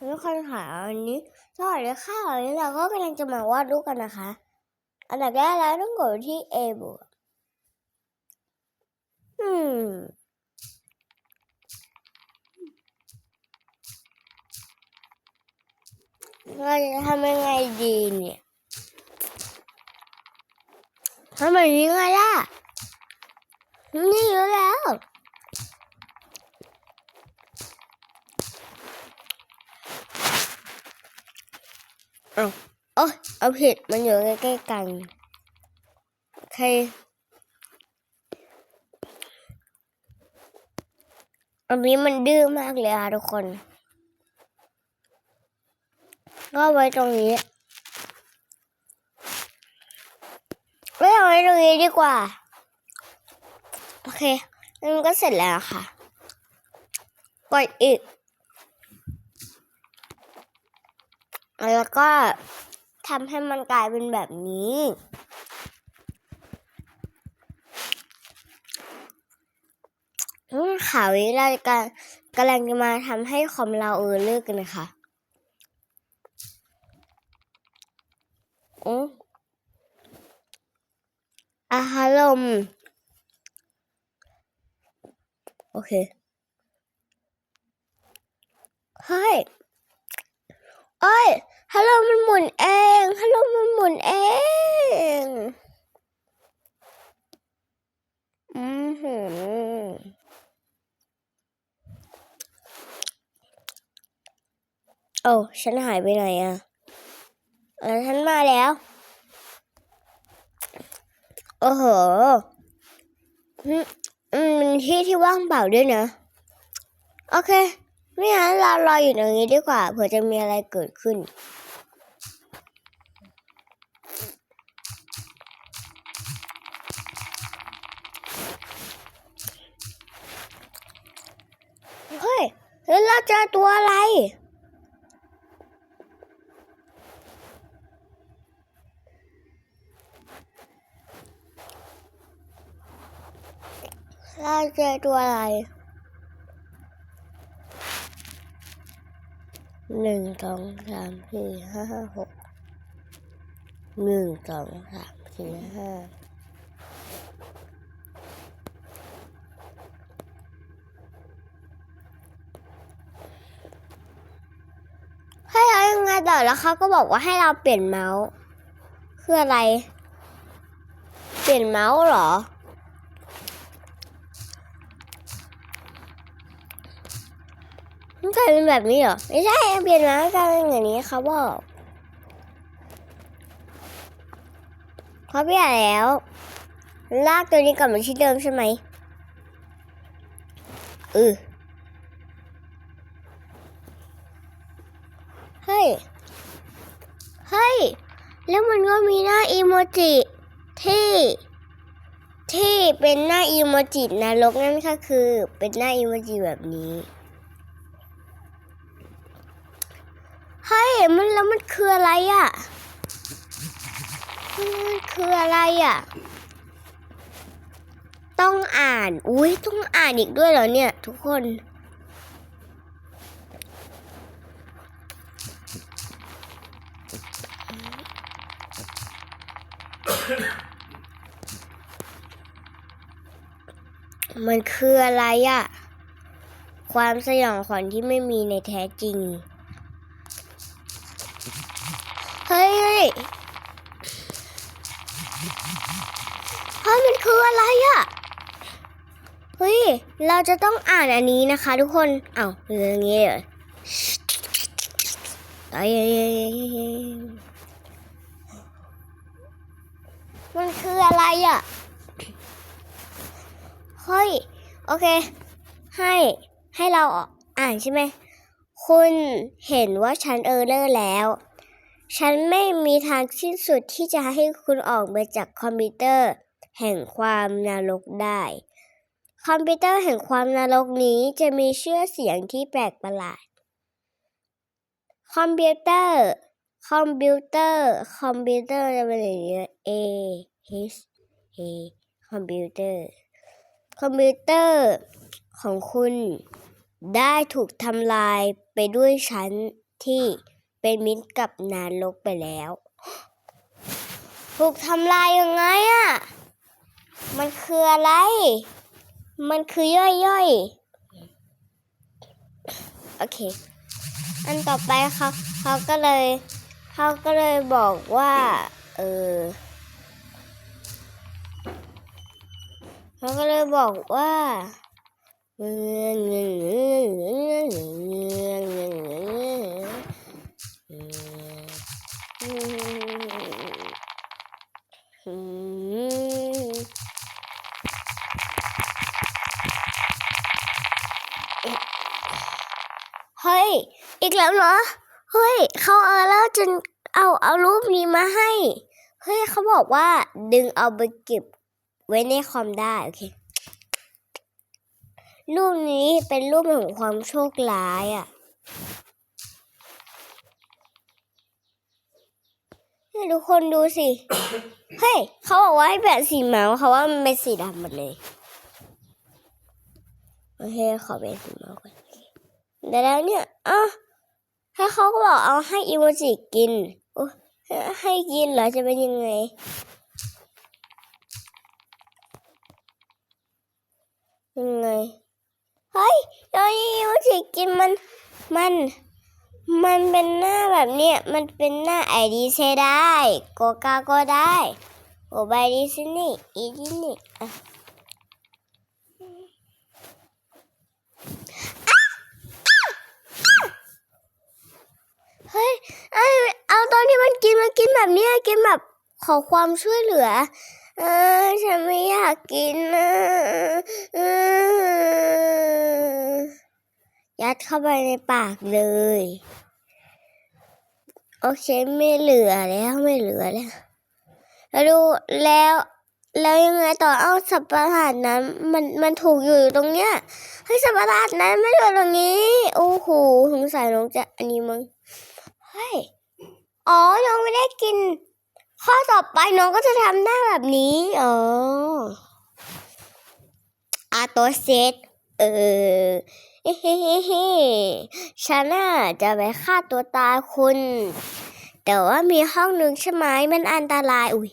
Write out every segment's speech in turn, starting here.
ทุกคนค่ะวันนี้สวัสดีค่ะวันนี้เราก็กำลังจะมาวาดรูปกันนะคะ อันดับแรกเราต้องกดที่ A บวกอืมเราจะทำยังไงดีเนี่ยทำแบบนี้ไงล่ะนี่อยู่แล้ว เอาโอ้ยเอาผิดมันอยู่ใกล้ๆกันโอเคอันนี้มันดื้อมากเลยค่ะทุกคน ก็ไว้ตรงนี้ไม่เอาไว้ตรงนี้ดีกว่า โอเคนั่นก็เสร็จแล้วค่ะกดอีก แล้วก็ทำให้มันกลายเป็นแบบนี้ข่าวนี้เรากำกำลังจะมาทำให้คอมเราเออเลิกกันนะคะอืมอาฮารมโอเค เฮ้ย เอ้ยฮัลโหลมันหมุนเองฮัลโหลมันหมุนเองอือหือโอ้ฉันหายไปไหนอะเออฉันมาแล้ว โอ้โหอืมอืมมันที่ที่ว่างเปล่าด้วยนะ โอเค ไม่งั้นเรารออยู่ตรงนี้ดีกว่าเผื่อจะมีอะไรเกิดขึ้น เฮ้ยแล้วเราเจอตัวอะไร เราเจอตัวอะไร หนึ่งสองสามสี่ห้าหกหนึ่งสองสามสี่ห้าให้เรายังไงต่อแล้วเขาก็บอกว่าให้เราเปลี่ยนเมาส์ คืออะไร เปลี่ยนเมาส์เหรอ มัน กลายเป็นแบบนี้เหรอ ไม่ใช่เปลี่ยนมากลายเป็นอย่างนี้เขาบอกเขาเปลี่ยนแล้ว ลากตัวนี้กลับมาที่เดิมใช่ไหมเออเฮ้ย เฮ้ย แล้วมันก็มีหน้าอีโมจิที่ที่เป็นหน้าอีโมจินรกนั่นก็คือเป็นหน้าอีโมจิแบบนี้ เฮ้ย มันแล้วมันคืออะไรอะ มันคืออะไรอะ ต้องอ่าน อุ้ยต้องอ่านอีกด้วยเหรอเนี่ย ทุกคน มันคืออะไรอะ ความสยองขวัญที่ไม่มีในแท้จริง อะไรอะ่ะเฮ้ย เราจะต้องอ่านอันนี้นะคะ ทุกคน เอา้าเรื่องนี้เหรอตายมันคืออะไรอะ่ะ เฮ้ย โอเค ให้ให้เราอ่านใช่ไหม คุณเห็นว่าฉันเออเลอร์แล้ว ฉันไม่มีทางสิ้นสุดที่จะให้คุณออกมาจากคอมพิวเตอร์ แห่งความนรกได้ คอมพิวเตอร์แห่งความนรกนี้จะมีเชื่อเสียงที่แปลกประหลาด คอมพิวเตอร์ คอมพิวเตอร์ คอมพิวเตอร์จะเป็นอย่างนี้ A H A คอมพิวเตอร์ คอมพิวเตอร์ของคุณได้ถูกทำลายไปด้วยฉันที่เป็นมิตรกับนรกไปแล้ว ถูกทำลายยังไงอะ มันคืออะไร มันคือย่อยย่อยโอเค อันต่อไปเขาเขาก็เลยเขาก็เลยบอกว่า เออเขาก็เลยบอกว่าเงินเงินเงินเงินเงินเงินเงิน ย อีกแล้วเหรอ เฮ้ย เขาเอาแล้วจนเอาเอารูปนี้มาให้ เฮ้ยเขาบอกว่าดึงเอาไปเก็บไว้ในคอมได้ โอเค รูปนี้เป็นรูปของความโชคร้ายอะให้ทุกคนดูสิ เฮ้ย เขาบอกว่าให้แปะสีเมาส์เขาว่ามันเป็นสีดำหมดเลย โอเค ขอเป็นสีเมาส์ก่อน แต่แล้วเนี่ยอะถ้าเขาก็บอกเอาให้อีโมจิกินให้กินเหรอจะเป็นยังไง ยังไง เฮ้ยตอนอีโมจิกินมันมัน มันเป็นหน้าแบบเนี้ยมันเป็นหน้าไอดีเซได้ โกกาก็ได้ โอบายดีซินี่อีดินี่อะ เฮ้ยเอเอาตอนที่มันกินมันกินแบบนี้กินแบบขอความช่วยเหลือ เออฉันไม่อยากกินนะยัดเข้าไปในปากเลย โอเคไม่เหลือแล้วไม่เหลือแล้วแล้วดูแล้วแล้วยังไงต่อเอาสับประหลาดนั้น มันมันถูกอยู่ตรงเนี้ยให้สับประหลาดนั้นไม่อยู่ตรงนี้ โอ้โหสงสัยน้องจะอันนี้มึง ฮ้ย อ๋อ น้องไม่ได้กิน ข้อต่อไปน้องก็จะทำหน้าแบบนี้ อ๋ออาตัวเซตเออเฮ้เฮ้เฮ้เฮ้ฉันน่ะจะไปฆ่าตัวตายคุณ แต่ว่ามีห้องหนึ่งใช่ไหมมันอันตราย อุ้ย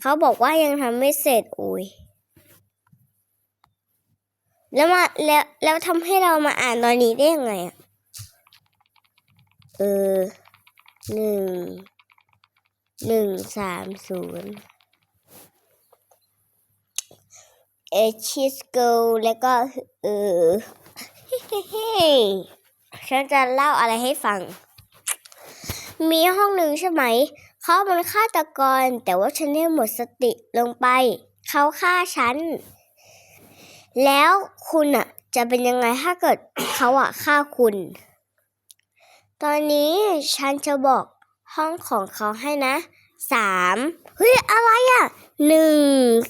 เขาบอกว่ายังทำไม่เสร็จ อุ้ยแล้วมาแล้วแล้วทำให้เรามาอ่านตอนนี้ได้ยังไงอะ เออหนึ่งหนึ่งสามศูนย์เอชิสโกแล้วก็เออเฮ้ฉันจะเล่าอะไรให้ฟัง มีห้องหนึ่งใช่ไหม เขาเป็นฆาตกร แต่ว่าฉันได้หมดสติลงไป เขาฆ่าฉัน แล้วคุณอะจะเป็นยังไงถ้าเกิดเขาอะฆ่าคุณ ตอนนี้ฉันจะบอกห้องของเขาให้นะสามเฮ้ย อะไรอะหนึ่ง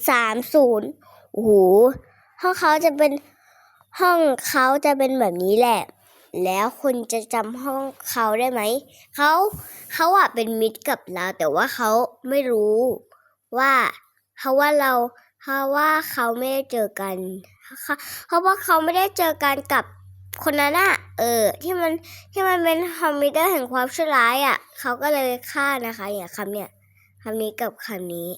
สามศูนย์โอ้โหห้องเขาจะเป็นห้องเขาจะเป็นแบบนี้แหละ แล้วคุณจะจำห้องเขาได้ไหม เขาเขาอะเป็นมิตรกับเรา แต่ว่าเขาไม่รู้ว่าเขาว่าเราเขาว่าเขาไม่ได้เจอกันเขาเพราะว่าเขาไม่ได้เจอกันกับ คนนั้นอะเออ ที่มันที่มันเป็นคอมพิวเตอร์แห่งความชั่วร้ายอะเขาก็เลยฆ่านะคะอย่างคำเนี่ยคำนี้กับคำนี้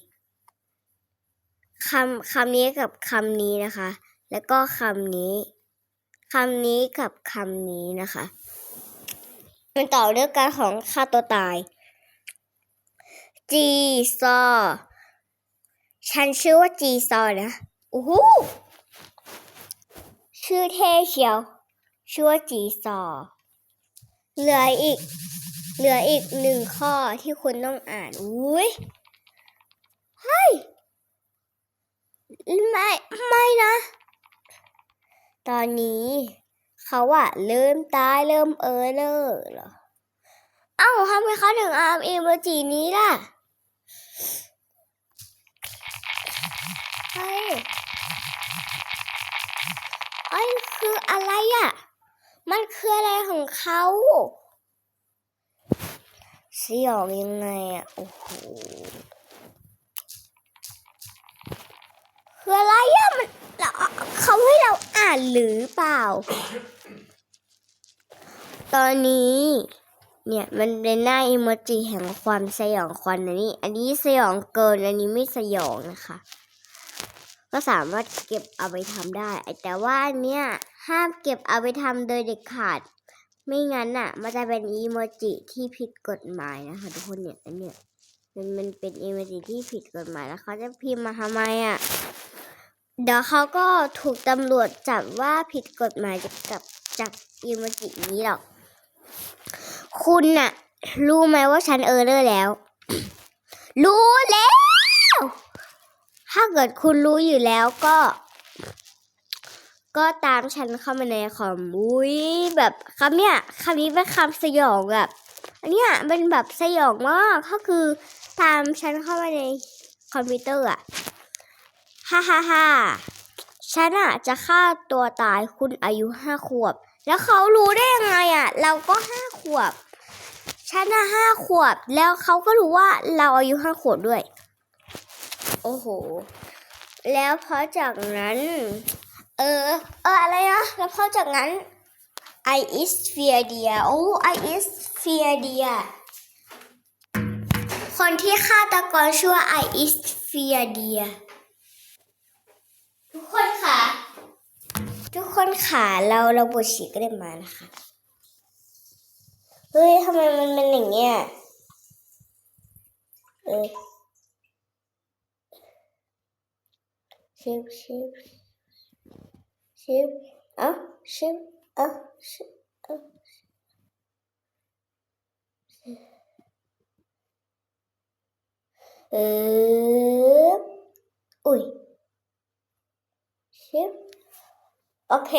คำคำนี้กับคำนี้นะคะ แล้วก็คำนี้คำนี้กับคำนี้นะคะมันต่อเรื่องการของฆ่าตัวตาย จีซอ ฉันชื่อว่าจีซอนะโอ้โหชื่อเท่เชียว ชื่อว่าจีซอเหลืออีก เหลืออีกหนึ่งข้อที่คุณต้องอ่านอุ้ยเฮ้ยไม่ไม่นะ ตอนนี้เขาอะเริ่มตายเริ่มเออเลอเหรอเอ้าทำไมเขาถึงอาร์มเอโมจินี้ล่ะเฮ้ยเอ้ยคืออะไรอะมันคือ อะไรของเขาสยองยังไงอะโอ้โหคืออะไรอะมันเราเขาให้เราอ่านหรือเปล่า ตอนนี้ เนี่ยมันเป็นหน้าอิโมจิแห่งความสยองขวัญอันนี้ อันนี้สยองเกินอันนี้ไม่สยองนะคะ ก็สามารถเก็บเอาไปทำได้ แต่ว่าเนี้ยห้ามเก็บเอาไปทำโดยเด็ดขาด ไม่งั้นอะ มันจะเป็นอีโมจิที่ผิดกฎหมายนะคะทุกคนเนี่ยอันเนี้ยมันมันเป็นอีโมจิที่ผิดกฎหมายแล้วเขาจะพิมพ์มาทำไมอะเดี๋ยวเขาก็ถูกตำรวจจับว่าผิดกฎหมายกับจากอีโมจินี้หรอก คุณน่ะ รู้ไหมว่าฉันเออเลอร์แล้ว รู้แล้ว ถ้าเกิดคุณรู้อยู่แล้วก็ ก็ตามฉันเข้ามาในคอมอุ้ยแบบคำเนี้ยคำนี้เป็นคำสยองแบบอันเนี้ยเป็นแบบสยองมากก็คือตามฉันเข้ามาในคอมพิวเตอร์อะฮ่าฮ่าฮ่าฉันอะจะฆ่าตัวตายคุณอายุห้าขวบ แล้วเขารู้ได้ยังไงอะเราก็ห้าขวบ ฉันอะห้าขวบ แล้วเขาก็รู้ว่าเราอายุห้าขวบด้วย โอ้โห แล้วพอจากนั้น เออ เอออะไรนะ แล้วพอจากนั้น I is fear dear โอ้ I is fear dear คนที่ฆาตกรชื่อว่า I is fear dear ทุกคนค่ะ ทุกคนค่ะเราเราบทฉีกก็ได้มานะคะ เฮ้ยทำไมมันเป็นอย่างเงี้ยเออชิบชิบ ชิบเอ้าชิบเอ้าชิบเอ้าเอออุ้ยชิบโอเค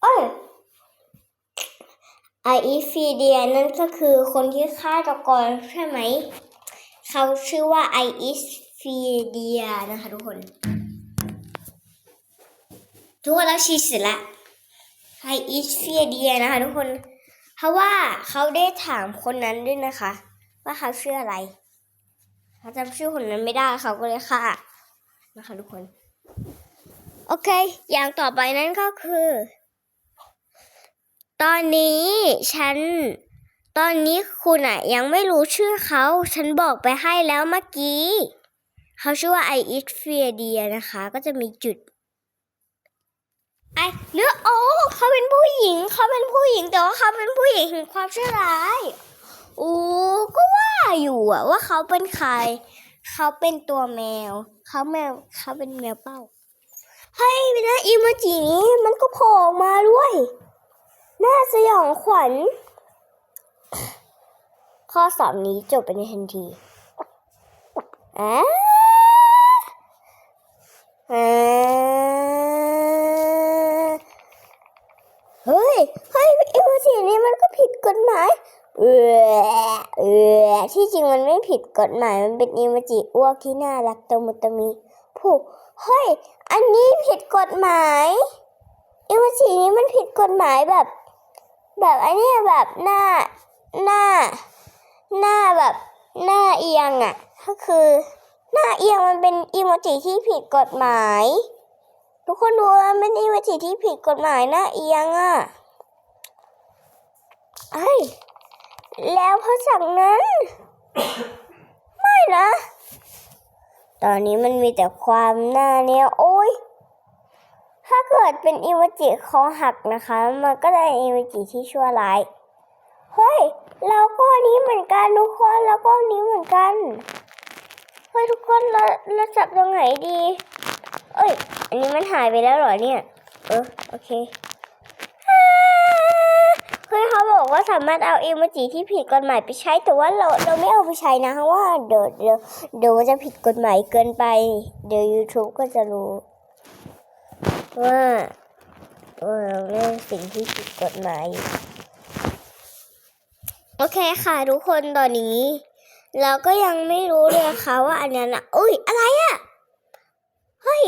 โอ้ยไออีฟีเดียนั่นก็คือคนที่ฆ่าตกรใช่ไหม เขาชื่อว่าไออิสฟีเดียนะคะทุกคน ทุกคนแล้วชีเสร็จละไออิสเฟีเดียนะคะทุกคน เพราะว่าเขาได้ถามคนนั้นด้วยนะคะ ว่าเขาชื่ออะไรเขาจำชื่อคนนั้นไม่ได้เขาก็เลยฆ่านะคะทุกคน โอเค อย่างต่อไปนั้นก็คือ ตอนนี้ฉัน ตอนนี้คุณอะยังไม่รู้ชื่อเขา ฉันบอกไปให้แล้วเมื่อกี้ เขาชื่อว่าไออิสเฟียเดียนะคะ ก็จะมีจุด ไอหรือโอ้เขาเป็นผู้หญิงเขาเป็นผู้หญิงแต่ว่าเขาเป็นผู้หญิงถึงความชั่วร้ายโอ้ก็ว่าอยู่อะว่าเขาเป็นใคร เขาเป็นตัวแมว เขาแมวเขาเป็นแมวเป้าเฮ้ยนะอีโมจินี้มันก็โผล่มาด้วยน่าสยองขวัญ ข้อสอบนี้จบไปในทันทีอ่าอ่า เฮ้ยเฮ้ยอีโมจินี้มันก็ผิดกฎหมายเออเออที่จริงมันไม่ผิดกฎหมายมันเป็นอีโมจิอ้วกที่น่ารักตมุตมีผู้เฮ้ย อันนี้ผิดกฎหมายอีโมจินี้มันผิดกฎหมายแบบ แบบอ้เนี่ยแบบหน้าหน้า หน้าแบบหน้าเอียงอะ่ะก็คือ หน้าเอียงมันเป็นอีโมจิที่ผิดกฎหมาย ทุกคนดูมันเป็นอีโมจิที่ผิดกฎหมายหน้าเอียงอะ่ะเอ้ยแล้วพอจากนั้น ไม่นะ ตอนนี้มันมีแต่ความหน้าเนี่ยโอ้ยถ้าเกิดเป็นอีโมจิคอหักนะคะ มันก็ได้อีโมจิที่ชั่วร้ายเฮ้ยเราก็อันนี้เหมือนกันทุกคนแล้วก็อันนี้เหมือนกันเฮ้ยทุกคนเราเราจับตรงไหนดี เอ้ย อันนี้มันหายไปแล้วเหรอเนี่ย เออ โอเคอ่าเฮ้ยเขาบอกว่าสามารถเอาอีโมจิที่ผิดกฎหมายไปใช้ แต่ว่าเราเราไม่เอาไปใช้นะเพราะว่าเดี๋ยวเดี๋ยวเดี๋ยวมันจะผิดกฎหมายเกินไป เดี๋ยว YouTube ก็จะรู้ ว่าว่าเราเล่นสิ่งที่ผิดกฎหมาย โอเคค่ะทุกคนตอนนี้ เราก็ยังไม่รู้เลยค่ะว่าอันนั้นอะอุ้ยอะไรอะ เฮ้ย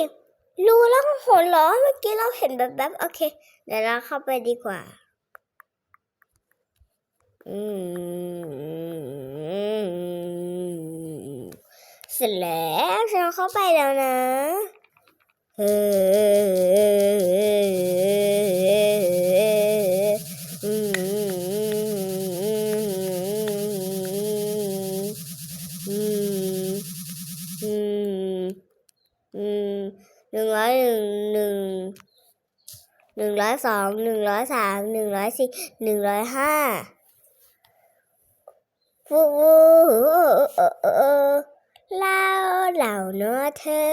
รู้แล้วหนเหรอ เมื่อกี้เราเห็นแบบแบบโอเค เดี๋ยวเราเข้าไปดีกว่า อืมเสร็จแล้วฉันเข้าไปแล้วนะ เฮ้อื หนึ่งร้ อยสองหนึ่งร้อยสามหนึ่งร้อยสี่หนึ่งร้อยห้าฟูเราเหล่าเนื้อเธอ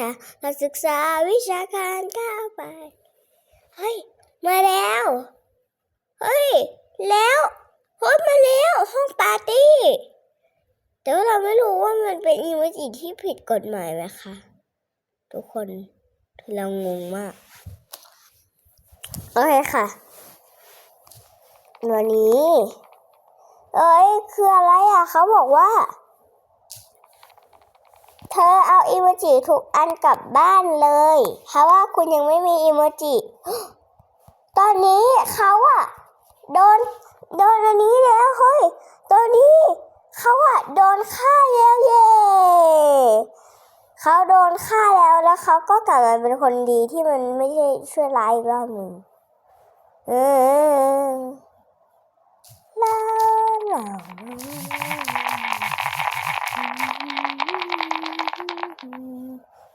นะเราศึกษาวิชาการก้าวไป เฮ้ย มาแล้ว เฮ้ย แล้วเฮ้ยมาแล้วห้องปาร์ตี้ แต่ว่าเราไม่รู้ว่ามันเป็นอีโมจิที่ผิดกฎหมายไหมคะ ทุกคนเรางงมาก โอเคค่ะ วันนี้ เอ้ย คืออะไรอะ เขาบอกว่า เธอเอาอีโมจิทุกอันกลับบ้านเลย เพราะว่าคุณยังไม่มีอีโมจิ ตอนนี้เขาอะโดน โดนอันนี้แล้วเฮ้ย ตอนนี้เขาอะโดนฆ่าแล้วเย่เขาโดนฆ่าแล้วแล้วเขาก็กลับมาเป็นคนดีที่มันไม่ใช่ช่วยร้ายอีกรอบหนึ่ง เออลาลา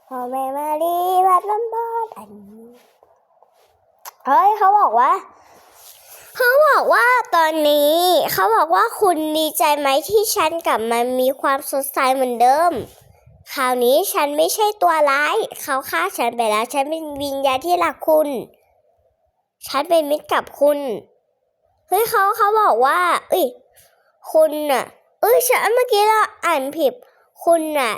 พ่อแม่มาดีพัดลมบอดอันนี้เฮ้ยเขาบอกว่าเขาบอกว่าตอนนี้เขาบอกว่าคุณดีใจไหมที่ฉันกลับมามีความสดใสเหมือนเดิม คราวนี้ฉันไม่ใช่ตัวร้าย เขาฆ่าฉันไปแล้ว ฉันเป็นวิญญาณที่รักคุณ ฉันเป็นมิตรกับคุณ เฮ้ยเขาเขาบอกว่า เอ้ย คุณน่ะ เอ้ยฉันเมื่อกี้เราอ่านผิด คุณน่ะ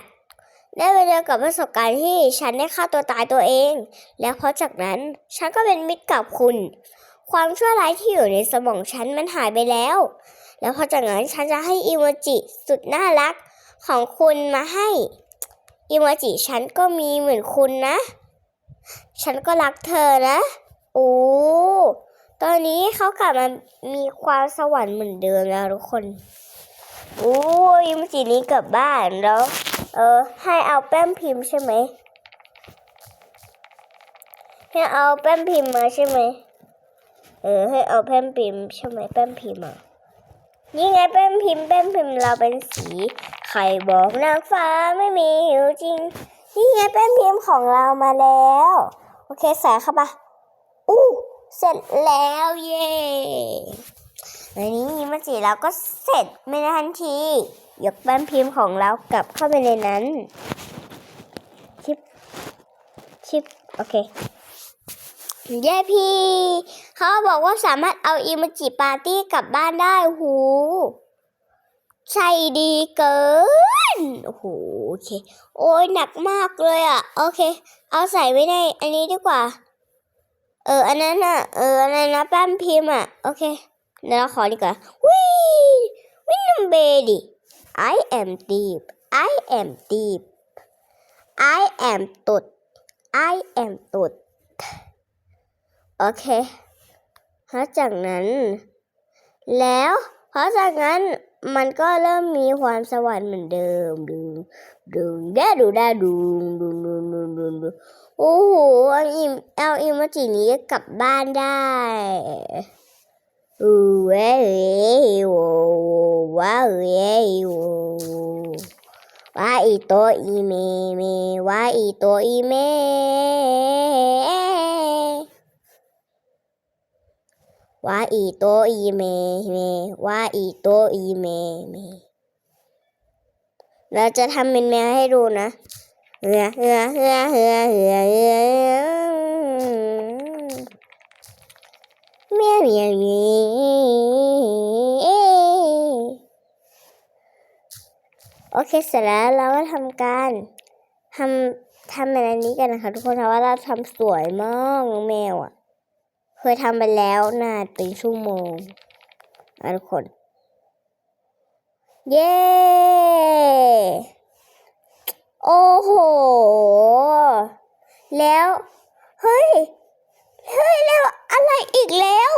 ได้ไปเจอกับประสบการณ์ที่ฉันได้ฆ่าตัวตายตัวเอง แล้วเพราะจากนั้นฉันก็เป็นมิตรกับคุณ ความชั่วร้ายที่อยู่ในสมองฉันมันหายไปแล้ว แล้วพอจากนั้นฉันจะให้อีโมจิสุดน่ารักของคุณมาให้อีโมจิฉันก็มีเหมือนคุณนะ ฉันก็รักเธอนะ โอ้ตอนนี้เขากลับมามีความสวรรค์เหมือนเดิมแล้วทุกคนโอ้อีโมจินี้กลับบ้านแล้ว เออ ให้เอาแป้นพิมพ์ใช่ไหมให้เอาแป้นพิมพ์มาใช่ไหมเออ ให้เอาแป้นพิมพ์ใช่ไหมแป้นพิมพ์อะนี่ไงแป้นพิมพ์แป้นพิมพ์เราเป็นสีใครบอกนางฟ้าไม่มีอยู่จริง นี่ไงแป้นพิมพ์ของเรามาแล้ว โอเคใส่เข้าไป อู้ เสร็จแล้วเย้อันนี้มีมาจีแล้วก็เสร็จไม่ทันทียกแป้นพิมพ์ของเรากลับเข้าไปในนั้น ชิป ชิป โอเคเย้พี่ เขาบอกว่าสามารถเอาอีโมจิปาร์ตี้กลับบ้านได้ หูใช่ดีเกิน โอ้โห โอเค โอ้ยหนักมากเลยอะ โอเค เอาใส่ไว้ในอันนี้ดีกว่า เออ อันนั้นอะเออ อะไรนะแป้นพิมพ์อะโอเค เดี๋ยวเราขอดีกว่าวิวินมเบดิ I am deep I am deep I am ตุด I am ตุด โอเคเพราะจากนั้น แล้วเพราะจากนั้นมันก็เริ่มมีความสวรรค์เหมือนเดิมดึงดึงแดดูแดดูดูดูดูดูดูโอ้โหอาอิม อาอิโมจินี้กลับบ้านได้อูเอ้ยโว้ว้าเอ้ยโว้ว่าอีโตอีเมเมว่าอีโตอีเมว่าอีโตอีเมเมว่าอีโตอีเมเมเราจะทำเป็นแมวให้ดูนะเฮือเฮือเฮือเฮือเฮือ เมียวเมียวเมียวโอเคเสร็จแล้วเราก็ทำการทำทำแบบนี้กันนะคะ ทุกคนเพราะว่าเราทำสวยมากน้องแมวอะ เคยทำไปแล้วนานเป็นชั่วโมงอะทุกคน เย้โอ้โห แล้ว เฮ้ย เฮ้ยแล้วอะไรอีกแล้ว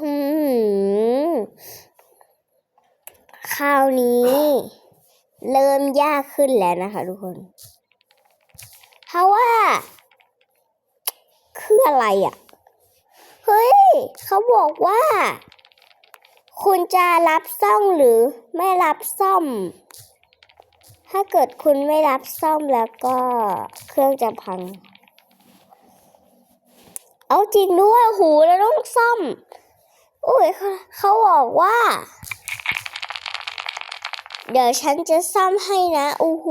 อืมคราวนี้ เริ่มยากขึ้นแล้วนะคะทุกคน เพราะว่า คืออะไรอะ เฮ้ย เขาบอกว่า คุณจะรับซ่อมหรือไม่รับซ่อม ถ้าเกิดคุณไม่รับซ่อมแล้วก็เครื่องจะพัง เอาจริงด้วยหูแล้วต้องซ่อม อุ้ยเขาเขาบอกว่า เดี๋ยวฉันจะซ่อมให้นะโอ้โห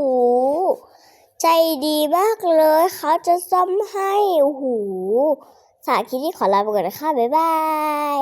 ใจดีมากเลย เขาจะซ่อมให้โอ้โหสาคิดที่ขอลาไปก่อนนะคะ บ๊ายบาย